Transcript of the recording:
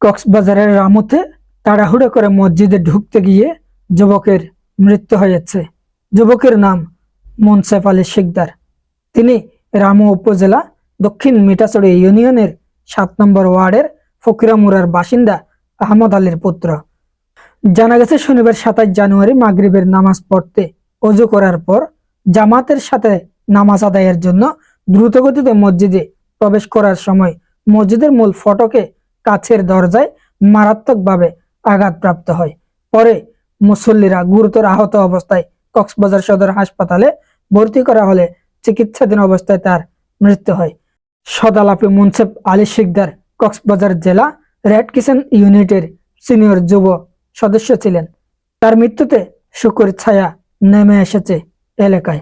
কক্সবাজারের রামুতে তাড়াহুড়ো করে মসজিদে ঢুকতে গিয়ে যুবকের মৃত্যু হয়েছে। যুবকের নাম মুনসেফ আলী শিকদার। তিনি রামু উপজেলা দক্ষিণ মিঠাচড়ি ইউনিয়নের সাত নম্বর ওয়ার্ডের ফকিরামুরার বাসিন্দা আহমদ আলীর পুত্র। জানা গেছে, শনিবার সাতাশ জানুয়ারি মাগরিবের নামাজ পড়তে অজু করার পর জামাতের সাথে নামাজ আদায়ের জন্য দ্রুতগতিতে মসজিদে প্রবেশ করার সময় মসজিদের মূল ফটকে কাছের দরজায় মারাত্মকভাবে আঘাতপ্রাপ্ত হয়। পরে মুসল্লিরা গুরুতর আহত অবস্থায় কক্সবাজার সদর হাসপাতালে ভর্তি করা হলে চিকিৎসাধীন অবস্থায় তার মৃত্যু হয়। সদালাপি মুন্সেফ আলী শিকদার কক্সবাজার জেলা রেড কিচেন ইউনিটের সিনিয়র যুব সদস্য ছিলেন। তার মৃত্যুতে শুকুর ছায়া নেমে এসেছে এলাকায়।